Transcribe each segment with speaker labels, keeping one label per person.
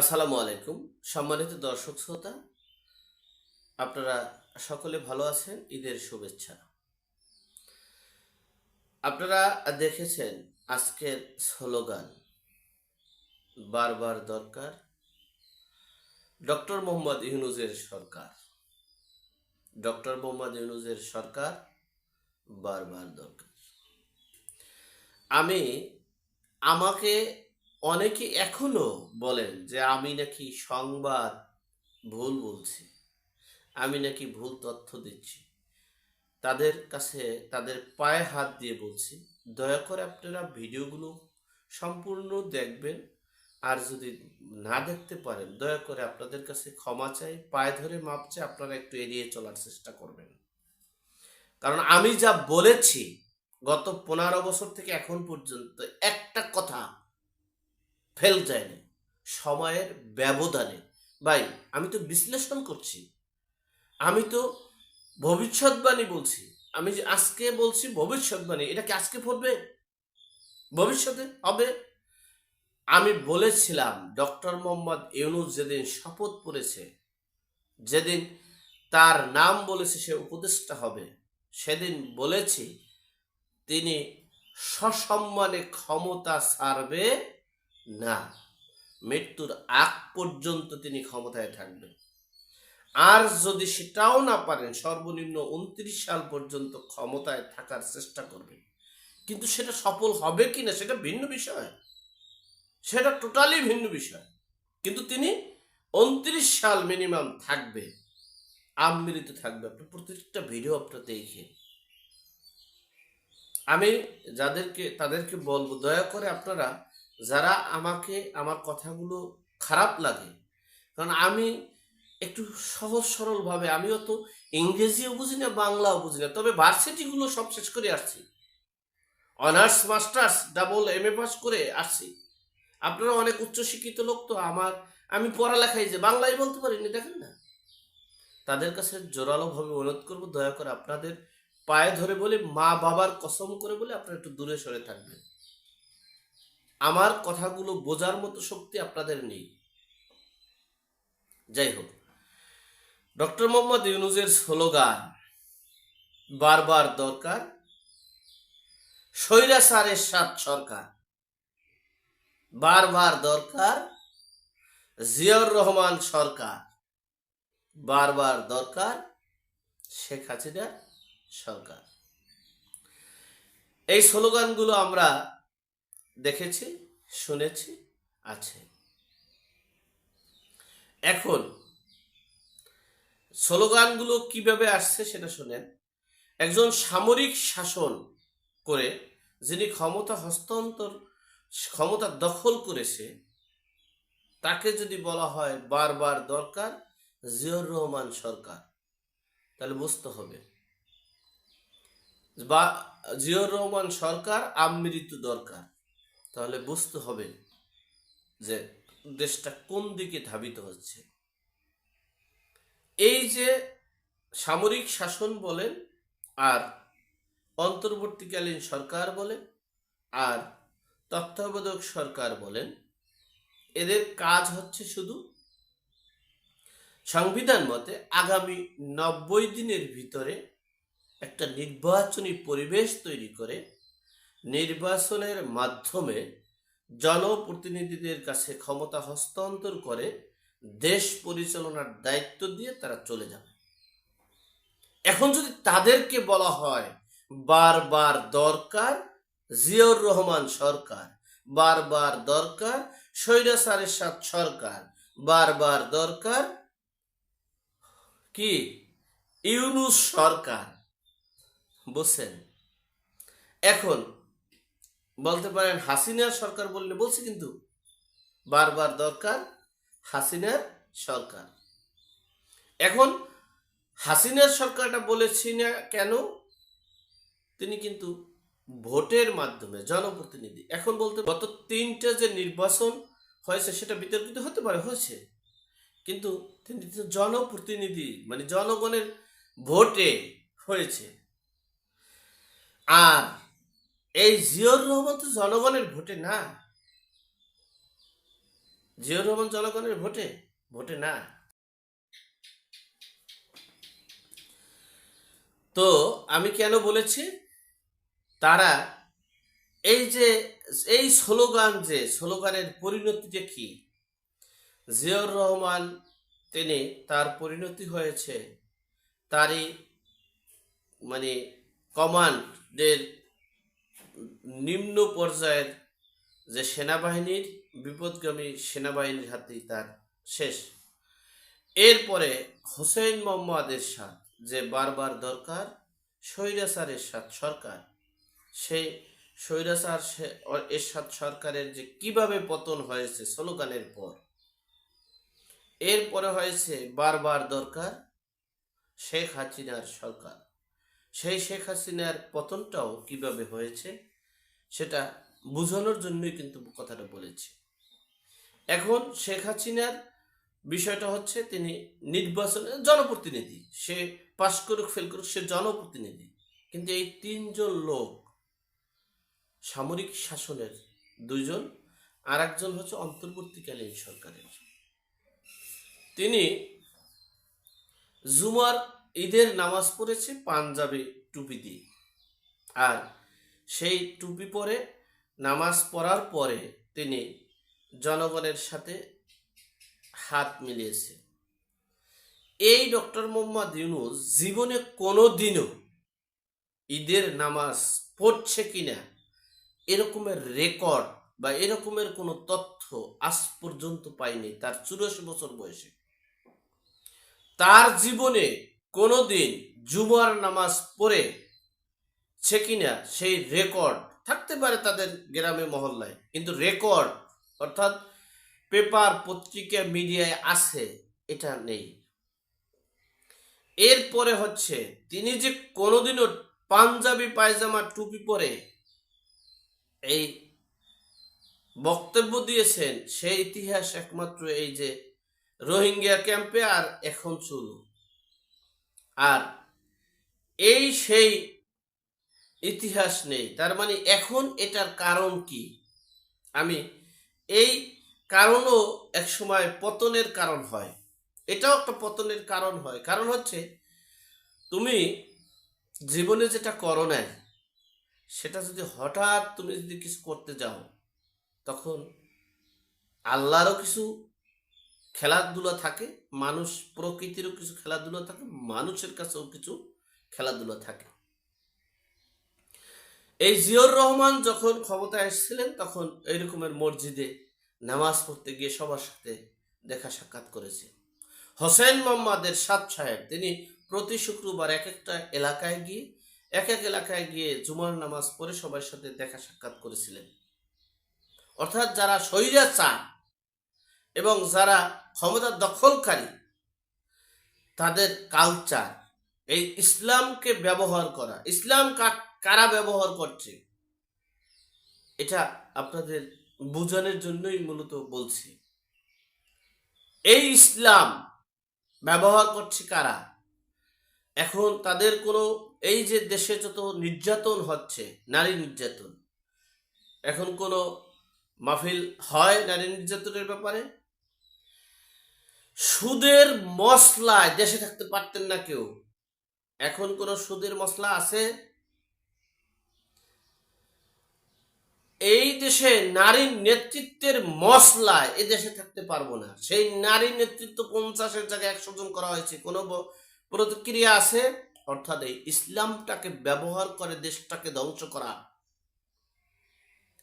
Speaker 1: আসসালামু আলাইকুম, সম্মানিত দর্শক শ্রোতা, আপনারা সকলে ভালো আছেন, ঈদের শুভেচ্ছা। আপনারা দেখেছেন আজকের স্লোগান, বারবার দরকার, ডক্টর মোহাম্মদ ইউনুজের সরকার। ডক্টর মোহাম্মদ ইউনুজের সরকার বারবার দরকার। আমি, আমাকে অনেকে এখনও বলেন যে আমি নাকি সংবাদ ভুল বলছি, আমি নাকি ভুল তথ্য দিচ্ছি। তাদের কাছে তাদের পায়ে হাত দিয়ে বলছি, দয়া করে আপনারা ভিডিওগুলো সম্পূর্ণ দেখবেন। আর যদি না দেখতে পারেন, দয়া করে আপনাদের কাছে ক্ষমা চাই, পায়ে ধরে মাপ চাই, আপনারা একটু এড়িয়ে চলার চেষ্টা করবেন। কারণ আমি যা বলেছি গত পনেরো বছর থেকে এখন পর্যন্ত একটা কথা ফেল যায়নি। সময়ের ব্যবধানে। ভাই, আমি তো বিশ্লেষণ করছি। আমি তো ভবিষ্যৎবাণী বলছি। আমি যে আজকে বলছি ভবিষ্যৎবাণী, এটা কি আজকে পড়বে ভবিষ্যতে হবে। আমি বলেছিলাম, ডক্টর মোহাম্মদ ইউনুস যেদিন শপথ পড়েছে, যেদিন তার নাম বলেছে সে উপদেষ্টা হবে, সেদিন বলেছি, তিনি সসম্মানে ক্ষমতা ছাড়বে না, মৃত্যুর আগ পর্যন্ত তিনি ক্ষমতায় থাকবেন। আর যদি সেটাও না পারেন, সর্বনিম্ন উনত্রিশ সাল পর্যন্ত ক্ষমতায় থাকার চেষ্টা করবেন। কিন্তু সেটা সফল হবে কি না, সেটা ভিন্ন বিষয়। সেটা টোটালি ভিন্ন বিষয়। কিন্তু তিনি উনত্রিশ সাল মিনিমাম থাকবে আমৃত থাকবে। আপনি প্রত্যেকটা ভিডিও আপনার দেখে আমি যাদেরকে, তাদেরকে বলব, দয়া করে আপনারা যারা আমাকে, আমার কথাগুলো খারাপ লাগে, কারণ আমি একটু সহজ সরলভাবে, আমিও তো ইংরেজিও বুঝি না, বাংলাও বুঝি না, তবে ভার্সিটিগুলো সব শেষ করে আসছি। Honours, masters, double M A pass করে আসছি। আপনারা অনেক উচ্চশিক্ষিত লোক তো, আমার, আমি পড়ালেখাই যে বাংলায় বলতে পারিনি, দেখেন না। তাদের কাছে জোরালোভাবে অনুরোধ করব, দয়া করে আপনাদের পায়ে ধরে বলে মা বাবার কসম করে বলে আপনারা একটু দূরে সরে থাকবেন। আমার কথাগুলো বোঝার মতো শক্তি আপনাদের নেই। যাই হোক, ডক্টর মোহাম্মদ ইউনুজের স্লোগান, বারবার দরকার স্বৈরাচারের সাত সরকার, বারবার দরকার, জিয়াউর রহমান সরকার, বারবার দরকার, শেখ হাসিনার সরকার। এই স্লোগানগুলো আমরা দেখেছি, শুনেছি, আছে। এখন, স্লোগানগুলো কীভাবে আসছে সেটা শুনেন। একজন সামরিক শাসন করে, যিনি ক্ষমতা হস্তান্তর, ক্ষমতা দখল করেছে, তাকে যদি বলা হয় বারবার দরকার জিয়র রহমান সরকার, তাহলে বুঝতে হবে। বা জিয়র রহমান সরকার আমৃত দরকার। তাহলে বুঝতে হবে যে দেশটা কোন দিকে ধাবিত হচ্ছে। এই যে সামরিক শাসন বলেন আর অন্তর্বর্তীকালীন সরকার বলেন আর তত্ত্বাবধায়ক সরকার বলেন, এদের কাজ হচ্ছে শুধু সংবিধান মতে আগামী নব্বই দিনের ভিতরে একটা নির্বাচনী পরিবেশ তৈরি করে নির্বাচনের মাধ্যমে জনপ্রতিনিধিদের কাছে ক্ষমতা হস্তান্তর করে দেশ পরিচালনার দায়িত্ব দিয়ে তারা চলে যাবে। এখন যদি তাদেরকে বলা হয় বারবার দরকার জিয়র রহমান সরকার, বারবার দরকার স্বৈরাচারের সাথ সরকার, বারবার দরকার কি ইউনুস সরকার, বুঝছেন? এখন বলতে পারেন হাসিনার সরকার বললে বলছি কিন্তু। বারবার দরকার হাসিনার সরকার। এখন হাসিনার সরকারটা বলেছি না কেন? তিনি কিন্তু ভোটের মাধ্যমে জনপ্রতিনিধি। এখন বলতে গত তিনটা যে নির্বাচন হয়েছে সেটা বিতর্কিত হতে পারে, হয়েছে। কিন্তু তিনি জনপ্রতিনিধি মানে জনগণের ভোটে হয়েছে। আর এই জিয়র রহমান তো জনগণের ভোটে না। জিয়াউর রহমান জনগণের ভোটে? ভোটে না। তো আমি কেন বলেছি? তারা এই যে, এই স্লোগান যে, স্লোগানের পরিণতিটা কি? জিয়াউর রহমান তিনি তার পরিণতি হয়েছে। তারই মানে কমান্ডের নিম্ন পর্যায়ের যে সেনাবাহিনীর বিপদগামী সেনাবাহিনীর হাতেই তার শেষ। এরপরে হোসেন মোহাম্মদ এরশাদ যে বারবার দরকার স্বৈরাচার এরশাদ সরকার। সেই স্বৈরাচার এরশাদ সরকারের যে কীভাবে পতন হয়েছে স্লোগানের পর। এরপরে হয়েছে বারবার দরকার শেখ হাসিনার সরকার। সেই শেখ হাসিনার পতনটাও কীভাবে হয়েছে সেটা বোঝানোর জন্যই কিন্তু কথাটা বলেছি। এখন শেখ হাসিনার বিষয়টা হচ্ছে তিনি নির্বাচনে জনপ্রতিনিধি। সে পাশ করুক, ফেল করুক, সে জনপ্রতিনিধি। কিন্তু এই তিনজন লোক সামরিক শাসনের দুইজন আর একজন হচ্ছে অন্তর্বর্তীকালীন সরকারের। তিনি জুমার ঈদের নামাজ পড়েছে, পাঞ্জাবি টুপি দিয়ে। আর সেই টুপি পরে, নামাজ পড়ার পরে তিনি জনগণের সাথে হাত মিলিয়েছে। এই ডক্টর মোহাম্মদ ইউনুস জীবনে কোনো দিনও ঈদের নামাজ পড়ছে কিনা, এরকমের রেকর্ড বা এরকমের কোনো তথ্য আজ পর্যন্ত পাইনি তার চুরাশি বছর বয়সে। তার জীবনে কোনোদিন জুমার নামাজ পড়ে সে কিনা, সেই রেকর্ড থাকতে পারে তাদের গ্রামে, মহল্লায়। কিন্তু রেকর্ড অর্থাৎ পেপার পত্রিকা, মিডিয়ায় আছে, এটা নেই। এরপরে হচ্ছে, তিনি যে কোনোদিনও পাঞ্জাবি, পায়জামা, টুপি পরে এই বক্তব্য দিয়েছেন সেই ইতিহাস একমাত্র এই যে রোহিঙ্গা ক্যাম্পে আর এখন চলু আর এই সেই ইতিহাস নেই। তার মানে এখন এটার কারণ কি? আমি এই কারণও একসময় পতনের কারণ হয়। এটাও একটা পতনের কারণ হয়। কারণ হচ্ছে, তুমি জীবনে যেটা করো নাই, সেটা যদি হঠাৎ তুমি যদি কিছু করতে যাও, তখন আল্লাহরও কিছু খেলাধুলা থাকে, মানুষ প্রকৃতিরও কিছু খেলাধুলা থাকে, মানুষের কাছেও কিছু খেলাধুলা থাকে। এই জিয়র রহমান যখন ক্ষমতায় এসেছিলেন, তখন এই রকমের মসজিদে নামাজ পড়তে গিয়ে সবার সাথে দেখা সাক্ষাৎ করেছে। হোসেন মোহাম্মদের সাদ সাহেব, তিনি প্রতি শুক্রবার এক একটা এলাকায় গিয়ে, এক এক এলাকায় গিয়ে জুমার নামাজ পড়ে সবার সাথে দেখা সাক্ষাৎ করেছিলেন। অর্থাৎ যারা শরীরে চান এবং যারা ক্ষমতা দখলকারী, তাদের কালচার এই ইসলামকে ব্যবহার করা, ইসলাম কা- কারা ব্যবহার করছে? এটা আপনাদের বোঝানোর জন্যই মূলত বলছি। এই ইসলাম ব্যবহার করছে কারা? এখন তাদের কোনো, এই যে দেশে যত নির্যাতন হচ্ছে, নারী নির্যাতন, এখন কোনো মাহফিল হয় নারী নির্যাতনের ব্যাপারে? সুদের মশলায় দেশে থাকতে পারতেন না কেউ। এখন কোন সুদের মশলা আছে? এই দেশে নারীর নেতৃত্বের মশলায় এ দেশে থাকতে পারব না। সেই নারী নেতৃত্ব পঞ্চাশের জায়গায় একশো জন করা হয়েছে। কোনো প্রতিক্রিয়া আছে? অর্থাৎ এই ইসলামটাকে ব্যবহার করে দেশটাকে ধ্বংস করা।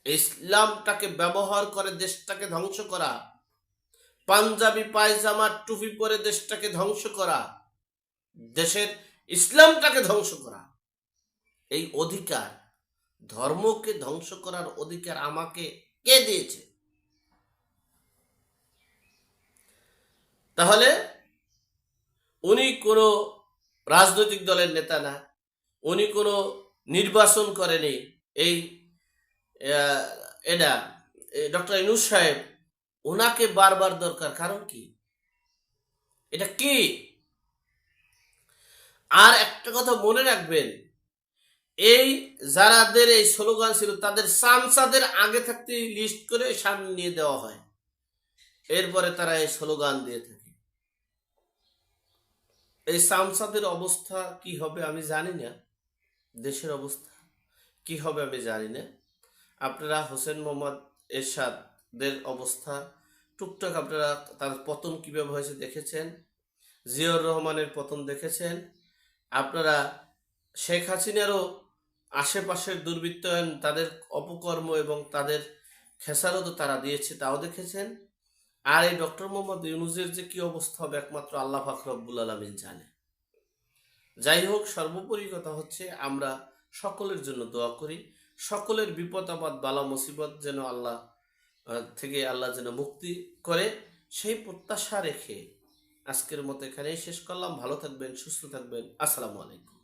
Speaker 1: ইসলামটাকে ব্যবহার করে দেশটাকে ধ্বংস করা। পাঞ্জাবি, পায়জামা, টুপি পরে দেশটাকে ধ্বংস করা। দেশের ইসলামটাকে ধ্বংস করা। এই অধিকার ধর্মকে ধ্বংস করার অধিকার আমাকে কে দিয়েছে? তাহলে উনি কোনো রাজনৈতিক দলের নেতা না, উনি কোনো নির্বাচন করেনি। এই এটা ডক্টর ইনুস সাহেব ওনাকে বারবার দরকার। কারণ কি? এটা কি? আর একটা কথা মনে রাখবেন এই যারাদের এই স্লোগান ছিল, তাদের সাংসাদের আগে থাকতে লিস্ট করে সামনে নিয়ে দেওয়া হয়। এরপরে তারা এই স্লোগান দিয়ে থাকে। এই সামসাদের অবস্থা কি হবে আমি জানি না। দেশের অবস্থা কি হবে আমি জানি না। আপনারা হোসেন মোহাম্মদ এরশাদের অবস্থা, টুকটাক আপনারা তার পতন কীভাবে হয়েছে দেখেছেন জিয়র রহমানের পতন দেখেছেন। আপনারা শেখ হাসিনারও আশেপাশের দুর্বৃত্তায়ন তাদের অপকর্ম এবং তাদের খেসারতও তারা দিয়েছে, তাও দেখেছেন? আর এই ডক্টর মোহাম্মদ ইউনুজের যে কি অবস্থা হবে একমাত্র আল্লাহ ফাকরবুল আলমিন জানে। যাই হোক, সর্বোপরি কথা হচ্ছে আমরা সকলের জন্য দোয়া করি। সকলের বিপদ, আপদ, বালা, মুসিবত যেন আল্লাহ থেকে আল্লাহ যেন মুক্তি করে, সেই প্রত্যাশা রেখে আজকের মতো এখানেই শেষ করলাম। ভালো থাকবেন, সুস্থ থাকবেন। আসসালামু আলাইকুম।